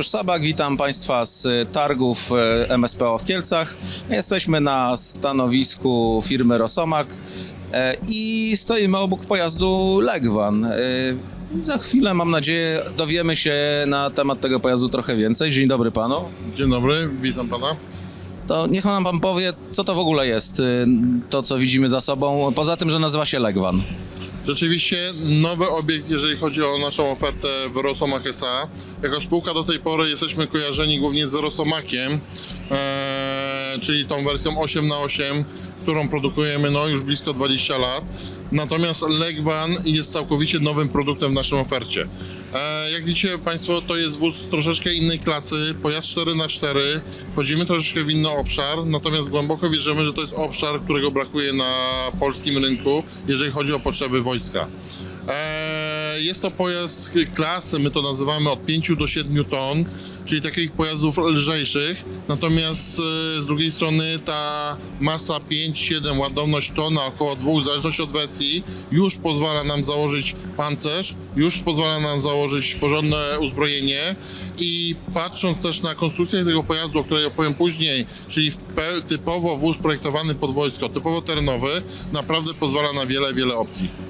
Juliusz Sabak, witam Państwa z targów e, MSPO w Kielcach. Jesteśmy na stanowisku firmy Rosomak e, i stoimy obok pojazdu Legwan. E, Za chwilę, mam nadzieję, dowiemy się na temat tego pojazdu trochę więcej. Dzień dobry Panu. Dzień dobry, witam pana. To niech nam Pan powie, co to w ogóle jest, to co widzimy za sobą, poza tym, że nazywa się Legwan. Rzeczywiście nowy obiekt, jeżeli chodzi o naszą ofertę w Rosomach S.A. Jako spółka do tej pory jesteśmy kojarzeni głównie z Rosomakiem, e, czyli tą wersją 8 na 8 którą produkujemy no, już blisko 20 lat. Natomiast Legban jest całkowicie nowym produktem w naszej ofercie. E, jak widzicie Państwo, to jest wóz troszeczkę innej klasy, pojazd 4x4, wchodzimy troszeczkę w inny obszar, natomiast głęboko wierzymy, że to jest obszar, którego brakuje na polskim rynku, jeżeli chodzi o potrzeby wojska. E, Jest to pojazd klasy, my to nazywamy od 5 do 7 ton, czyli takich pojazdów lżejszych. Natomiast e, z drugiej strony ta masa 5-7, ładowność tona, około 2, w zależności od wersji, już pozwala nam założyć pancerz, już pozwala nam założyć porządne uzbrojenie i patrząc też na konstrukcję tego pojazdu, o której opowiem później, czyli typowo wóz projektowany pod wojsko, typowo terenowy, naprawdę pozwala na wiele, wiele opcji.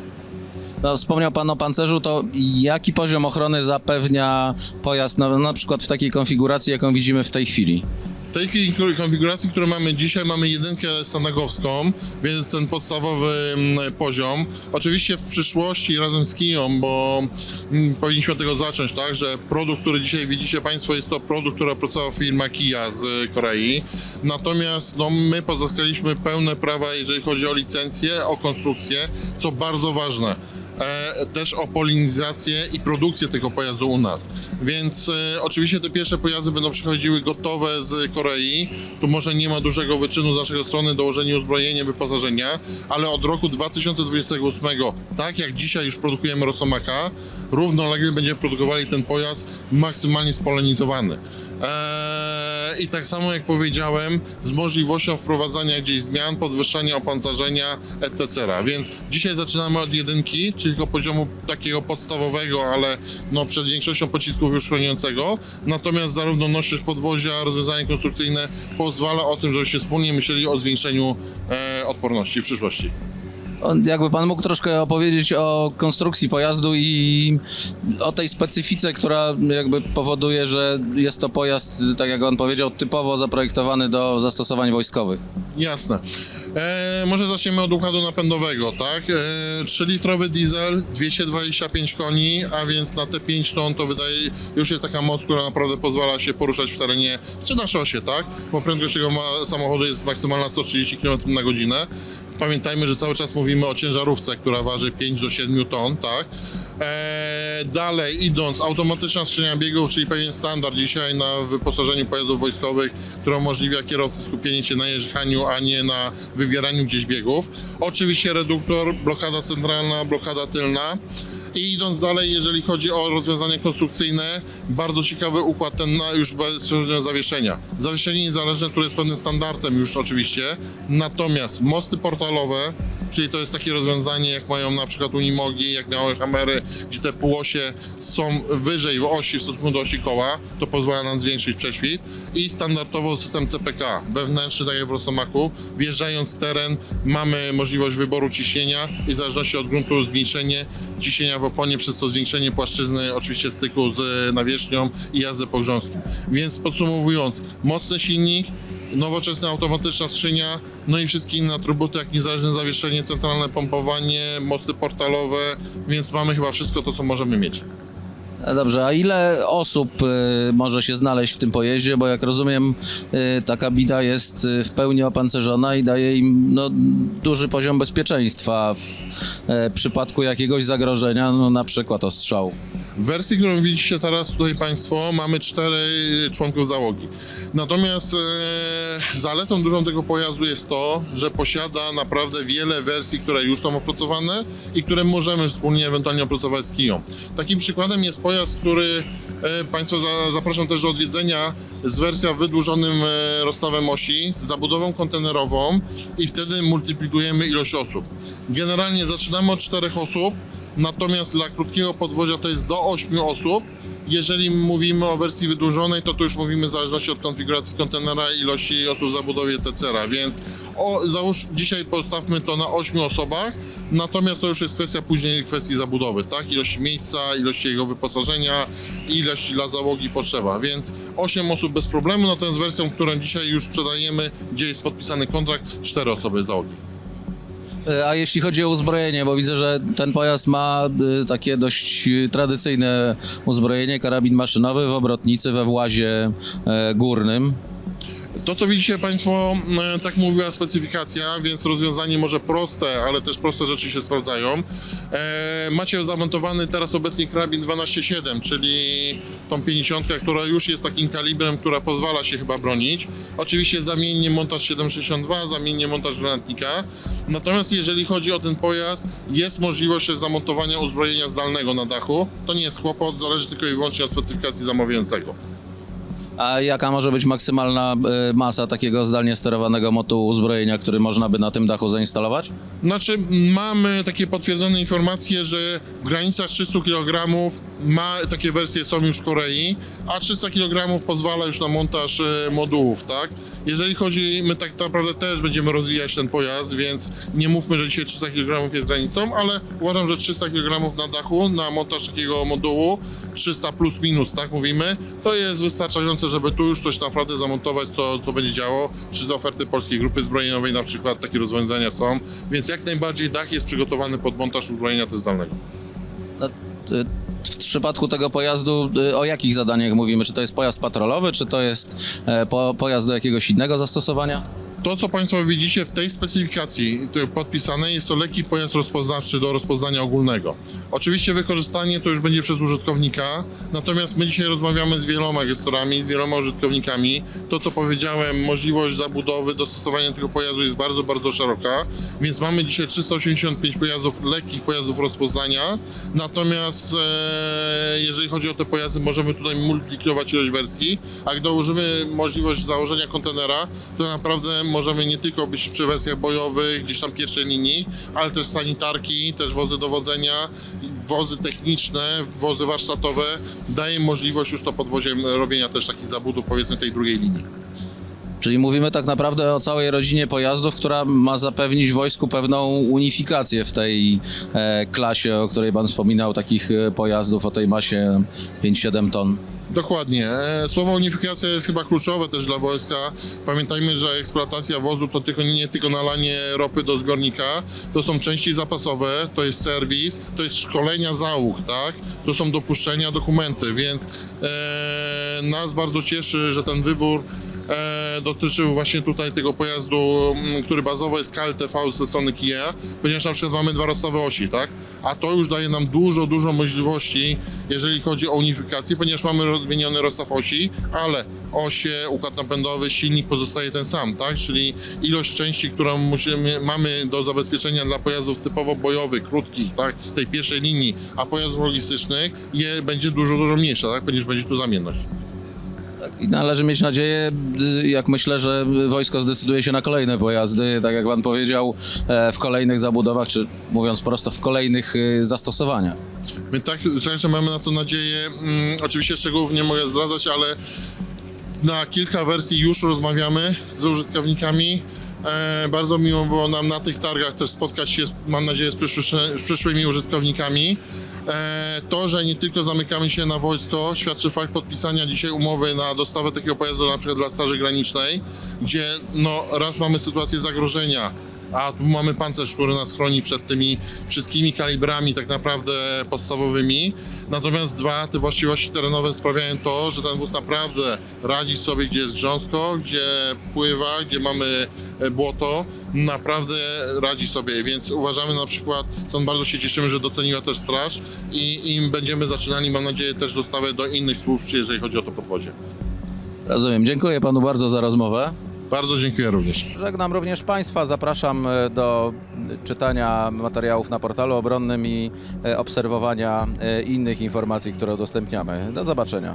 No, wspomniał Pan o pancerzu, to jaki poziom ochrony zapewnia pojazd na, na przykład w takiej konfiguracji, jaką widzimy w tej chwili? W tej konfiguracji, którą mamy dzisiaj, mamy jedynkę stanagowską, więc ten podstawowy mm, poziom. Oczywiście w przyszłości razem z Kiją, bo mm, powinniśmy od tego zacząć, tak, że produkt, który dzisiaj widzicie Państwo, jest to produkt, który opracowała firma Kia z Korei. Natomiast no, my pozyskaliśmy pełne prawa, jeżeli chodzi o licencję, o konstrukcję, co bardzo ważne też o polinizację i produkcję tego pojazdu u nas. Więc e, oczywiście te pierwsze pojazdy będą przychodziły gotowe z Korei. Tu może nie ma dużego wyczynu z naszej strony dołożenie uzbrojenia, wyposażenia, ale od roku 2028, tak jak dzisiaj już produkujemy Rosomaka, równolegle będziemy produkowali ten pojazd maksymalnie spolenizowany. Eee, I tak samo jak powiedziałem, z możliwością wprowadzania gdzieś zmian, podwyższania opancerzenia, etc. Więc dzisiaj zaczynamy od jedynki, czyli tylko poziomu takiego podstawowego, ale no przed większością pocisków już chroniącego. Natomiast zarówno nośność podwozia, rozwiązanie konstrukcyjne pozwala o tym, żebyśmy wspólnie myśleli o zwiększeniu e, odporności w przyszłości. Jakby Pan mógł troszkę opowiedzieć o konstrukcji pojazdu i o tej specyfice, która jakby powoduje, że jest to pojazd, tak jak Pan powiedział, typowo zaprojektowany do zastosowań wojskowych. Jasne. E, może zaczniemy od układu napędowego, tak? E, 3-litrowy diesel, 225 koni, a więc na te 5 ton to wydaje, już jest taka moc, która naprawdę pozwala się poruszać w terenie, czy na szosie, tak? Bo prędkość tego ma, samochodu jest maksymalna 130 km na godzinę. Pamiętajmy, że cały czas mówimy o ciężarówce, która waży 5 do 7 ton, tak? E, dalej idąc, automatyczna skrzynia biegów, czyli pewien standard dzisiaj na wyposażeniu pojazdów wojskowych, który umożliwia kierowcy skupienie się na jechaniu, a nie na wybieraniu gdzieś biegów. Oczywiście reduktor, blokada centralna, blokada tylna. I idąc dalej, jeżeli chodzi o rozwiązania konstrukcyjne, bardzo ciekawy układ ten na już bezpośrednio zawieszenia. Zawieszenie niezależne, które jest pewnym standardem już oczywiście, natomiast mosty portalowe, czyli to jest takie rozwiązanie, jak mają na przykład Unimogi, jak miały Hammery, gdzie te półosie są wyżej w osi w stosunku do osi koła, to pozwala nam zwiększyć prześwit i standardowo system CPK, wewnętrzny, tak jak w Rosomaku, wjeżdżając w teren mamy możliwość wyboru ciśnienia i w zależności od gruntu zmniejszenie ciśnienia w oponie, przez to zwiększenie płaszczyzny oczywiście styku z nawierzchnią i jazdy po grząskim. Więc podsumowując, mocny silnik, nowoczesna automatyczna skrzynia, no i wszystkie inne atrybuty, jak niezależne zawieszenie, centralne pompowanie, mosty portalowe, więc mamy chyba wszystko to, co możemy mieć. E, Dobrze, a ile osób y, może się znaleźć w tym pojeździe? Bo jak rozumiem, y, ta kabina jest w pełni opancerzona i daje im no, duży poziom bezpieczeństwa w e, przypadku jakiegoś zagrożenia, no, na przykład ostrzału. W wersji, którą widzicie teraz tutaj Państwo, mamy cztery członków załogi. Natomiast e, zaletą dużą tego pojazdu jest to, że posiada naprawdę wiele wersji, które już są opracowane i które możemy wspólnie ewentualnie opracować z Kiją. Takim przykładem jest pojazd, który e, Państwo za, zapraszam też do odwiedzenia, z wersją wydłużonym e, rozstawem osi, z zabudową kontenerową i wtedy multiplikujemy ilość osób. Generalnie zaczynamy od czterech osób, natomiast dla krótkiego podwozia to jest do 8 osób. Jeżeli mówimy o wersji wydłużonej, to tu już mówimy w zależności od konfiguracji kontenera i ilości osób w zabudowie TCR-a, więc o, załóż, dzisiaj postawmy to na 8 osobach, natomiast to już jest kwestia później kwestii zabudowy, tak? Ilości miejsca, ilości jego wyposażenia, ilość dla załogi potrzeba, więc 8 osób bez problemu, natomiast wersją, którą dzisiaj już sprzedajemy, gdzie jest podpisany kontrakt, 4 osoby załogi. E, A jeśli chodzi o uzbrojenie, bo widzę, że ten pojazd ma e, takie dość e, tradycyjne uzbrojenie, karabin maszynowy w obrotnicy, we włazie górnym. To, co widzicie Państwo, e, tak mówiła specyfikacja, więc rozwiązanie może proste, ale też proste rzeczy się sprawdzają. E, macie zamontowany teraz obecnie karabin 12.7, czyli tą 50, która już jest takim kalibrem, która pozwala się chyba bronić. Oczywiście zamiennie montaż 7.62, zamiennie montaż granatnika. Natomiast jeżeli chodzi o ten pojazd, jest możliwość zamontowania uzbrojenia zdalnego na dachu. To nie jest kłopot, zależy tylko i wyłącznie od specyfikacji zamawiającego. A jaka może być maksymalna e, masa takiego zdalnie sterowanego motu uzbrojenia, który można by na tym dachu zainstalować? Znaczy, mamy takie potwierdzone informacje, że w granicach 300 kg ma, takie wersje są już w Korei, a 300 kg pozwala już na montaż e, modułów, tak? Jeżeli chodzi, my tak naprawdę też będziemy rozwijać ten pojazd, więc nie mówmy, że dzisiaj 300 kg jest granicą, ale uważam, że 300 kg na dachu na montaż takiego modułu, 300 plus minus, tak mówimy, to jest wystarczające, żeby tu już coś naprawdę zamontować, co, co będzie działo, czy z oferty Polskiej Grupy Zbrojeniowej na przykład takie rozwiązania są, więc jak najbardziej dach jest przygotowany pod montaż uzbrojenia też zdalnego. No, W przypadku tego pojazdu e, o jakich zadaniach mówimy? Czy to jest pojazd patrolowy, czy to jest e, po, pojazd do jakiegoś innego zastosowania? To, co Państwo widzicie w tej specyfikacji podpisanej, jest to lekki pojazd rozpoznawczy do rozpoznania ogólnego. Oczywiście wykorzystanie to już będzie przez użytkownika, natomiast my dzisiaj rozmawiamy z wieloma gestorami, z wieloma użytkownikami. To, co powiedziałem, możliwość zabudowy, dostosowania tego pojazdu jest bardzo, bardzo szeroka, więc mamy dzisiaj 385 pojazdów, lekkich pojazdów rozpoznania, natomiast e, jeżeli chodzi o te pojazdy, możemy tutaj multiplikować ilość wersji, a gdy dołożymy możliwość założenia kontenera, to naprawdę możemy nie tylko być przy wersjach bojowych, gdzieś tam pierwszej linii, ale też sanitarki, też wozy dowodzenia, wozy techniczne, wozy warsztatowe. Daje możliwość już to podwozie robienia też takich zabudów, powiedzmy tej drugiej linii. Czyli mówimy tak naprawdę o całej rodzinie pojazdów, która ma zapewnić wojsku pewną unifikację w tej e, klasie, o której pan wspominał, takich e, pojazdów o tej masie 5-7 ton. Dokładnie. E, Słowo unifikacja jest chyba kluczowe też dla wojska. Pamiętajmy, że eksploatacja wozu to tylko, nie tylko nalanie ropy do zbiornika, to są części zapasowe, to jest serwis, to jest szkolenia załóg, tak? To są dopuszczenia, dokumenty, więc e, nas bardzo cieszy, że ten wybór dotyczył właśnie tutaj tego pojazdu, m, który bazowo jest KLTV ze strony Kia, ponieważ na przykład mamy dwa rozstawy osi, tak? A to już daje nam dużo, dużo możliwości, jeżeli chodzi o unifikację, ponieważ mamy roz- zmieniony rozstaw osi, ale osie, układ napędowy, silnik pozostaje ten sam, tak? Czyli ilość części, którą musimy, mamy do zabezpieczenia dla pojazdów typowo bojowych, krótkich, tak? Tej pierwszej linii, a pojazdów logistycznych je, będzie dużo, dużo mniejsza, tak? Ponieważ będzie tu zamienność. I należy mieć nadzieję, y, jak myślę, że wojsko zdecyduje się na kolejne pojazdy, tak jak pan powiedział, e, w kolejnych zabudowach, czy mówiąc prosto, w kolejnych y, zastosowaniach. My tak szczerze mamy na to nadzieję. Mm, oczywiście szczegółów nie mogę zdradzać, ale na kilka wersji już rozmawiamy z użytkownikami. E, bardzo miło było nam na tych targach też spotkać się, mam nadzieję, z, z przyszłymi użytkownikami. E, to, że nie tylko zamykamy się na wojsko, świadczy fakt podpisania dzisiaj umowy na dostawę takiego pojazdu na przykład dla Straży Granicznej, gdzie no, raz mamy sytuację zagrożenia, a tu mamy pancerz, który nas chroni przed tymi wszystkimi kalibrami tak naprawdę podstawowymi. Natomiast dwa, te właściwości terenowe sprawiają to, że ten wóz naprawdę radzi sobie, gdzie jest grząsko, gdzie pływa, gdzie mamy e, błoto. Naprawdę radzi sobie, więc uważamy na przykład, stąd bardzo się cieszymy, że doceniła też straż i, i będziemy zaczynali, mam nadzieję, też dostawę do innych służb, jeżeli chodzi o to podwozie. Rozumiem. Dziękuję panu bardzo za rozmowę. Bardzo dziękuję również. Żegnam również Państwa. Zapraszam e, do czytania materiałów na portalu obronnym i e, obserwowania e, innych informacji, które udostępniamy. Do zobaczenia.